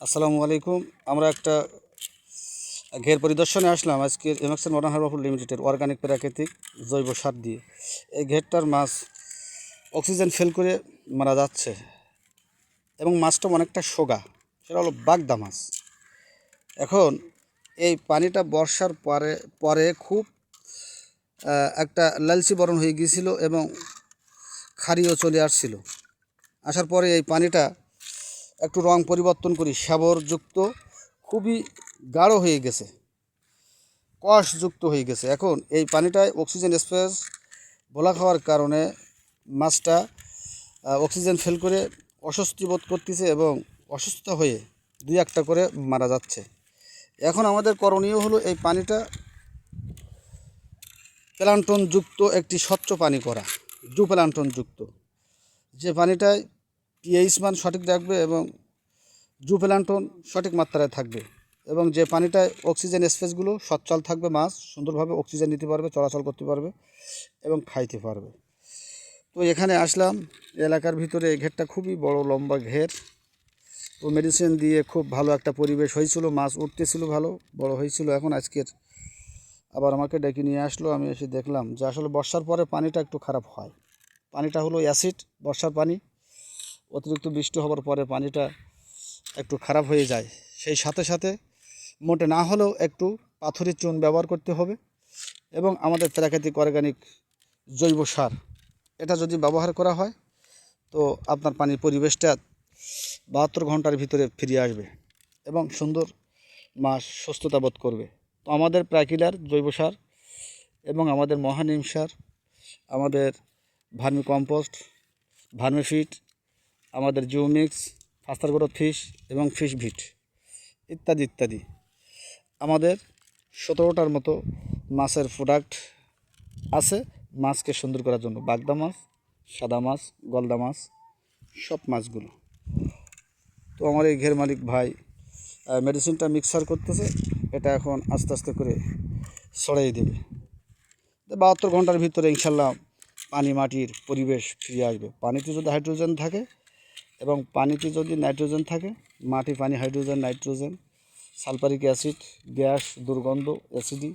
আসসালামু আলাইকুম। আমরা একটা ঘের পরিদর্শনে আসলাম আজকে এমএক্সএন মডার্ন হারবারফুল লিমিটেডের অর্গানিক প্রাকৃতিক জৈব সার দিয়ে। এই ঘেরটার মাছ অক্সিজেন ফেল করে মারা যাচ্ছে এবং মাছটা অনেকটা সোগা। সেটা হলো বাগদা মাছ। এখন এই পানিটা বর্ষার পরে পরে খুব একটা লালচি বরণ হয়ে গিয়েছিল এবং খারিও চলে আসছিল। আসার পরে এই পানিটা একটু রং পরিবর্তন করি, সাবরযুক্ত, খুবই গাঢ় হয়ে গেছে, কষযুক্ত হয়ে গেছে। এখন এই পানিটায় অক্সিজেন স্পেস বলা খাওয়ার কারণে মাছটা অক্সিজেন ফেল করে অস্বস্তি বোধ করতেছে এবং অসুস্থ হয়ে দুই একটা করে মারা যাচ্ছে। এখন আমাদের করণীয় হলো এই পানিটা প্লান্টনযুক্ত একটি স্বচ্ছ পানি করা জু প্লান্টনযুক্ত যে পানিটায় পিএইচ মান সঠিক রাখবে এবং জু প্লান্টন সঠিক মাত্রায় থাকবে এবং যে পানিটায় অক্সিজেন স্পেসগুলো সচ্ছল থাকবে মাছ, সুন্দরভাবে অক্সিজেন নিতে পারবে, চলাচল করতে পারবে এবং খাইতে পারবে। তো এখানে আসলাম, এলাকার ভিতরে এই ঘেরটা খুবই বড়, লম্বা ঘের। তো মেডিসিন দিয়ে খুব ভালো একটা পরিবেশ হয়েছিল, মাছ উঠতেছিল ভালো, বড় হয়েছিল। এখন আজকের আবার আমাকে ডেকে নিয়ে আসলো, আমি এসে দেখলাম যে আসলে বর্ষার পরে পানিটা একটু খারাপ হয়। পানিটা হলো অ্যাসিড বর্ষার পানি। অতিরিক্ত বৃষ্টি হওয়ার পরে পানিটা একটু খারাপ হয়ে যায়। সেই সাথে সাথে মোটে না হলেও একটু পাথরের চুন ব্যবহার করতে হবে এবং আমাদের প্রাকৃতিক অর্গানিক জৈব সার। এটা যদি ব্যবহার করা হয়, তো আপনার পানির পরিবেশটা বাহাত্তর ঘণ্টার ভিতরে ফিরে আসবে এবং সুন্দর মাছ সুস্থতা বোধ করবে। তো আমাদের প্রাকিলার জৈব সার এবং আমাদের মহানিম সার, আমাদের ভার্মি কম্পোস্ট ভার্মিফিট আমাদের জিওমিক্স ফাস্টার গ্রোথ ফিশ এবং ফিশ ভিট ইত্যাদি ইত্যাদি। আমাদের সতেরোটার মতো মাছের প্রোডাক্ট আছে। মাছকে সুন্দর করার জন্য বাগদা মাছ, সাদা মাছ, গলদা মাছ, সব মাছগুলো। তো আমার এই ঘের মালিক ভাই মেডিসিনটা মিক্সার করতেছে। এটা এখন আস্তে আস্তে করে ছড়াই দেবে। বাহাত্তর ঘণ্টার ভিতরে ইনশাল্লাহ পানি মাটির পরিবেশ ফিরে আসবে। পানিতে যদি হাইড্রোজেন থাকে এবং পানিতে যদি নাইট্রোজেন থাকে, মাটি, পানি, hydrogen, nitrogen, sulphuric acid, gas, দুর্গন্ধ, অ্যাসিডি,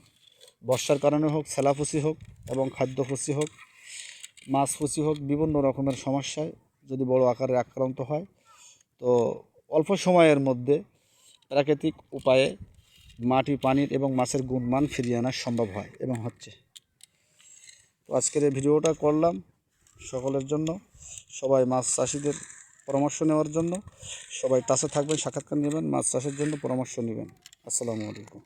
বর্ষার কারণে হোক সেলাফুসি হোক এবং খাদ্যফুসি হোক মাছ ফুসি হোক, বিভিন্ন রকমের সমস্যায় যদি বড় আকারে আক্রান্ত হয়, তো অল্প সময়ের মধ্যে প্রাকৃতিক উপায়ে মাটি, পানির এবং মাছের গুণমান ফিরিয়ে আনা সম্ভব হয় এবং হচ্ছে। তো আজকের এই ভিডিওটা করলাম। সকলের জন্য সবাই মাছ চাষিদের পরামর্শ নেওয়ার জন্য। সবাই টাচে থাকবেন, সাক্ষাৎকার নেবেন, মাছ চাষের জন্য পরামর্শ নেবেন। আসসালামু আলাইকুম।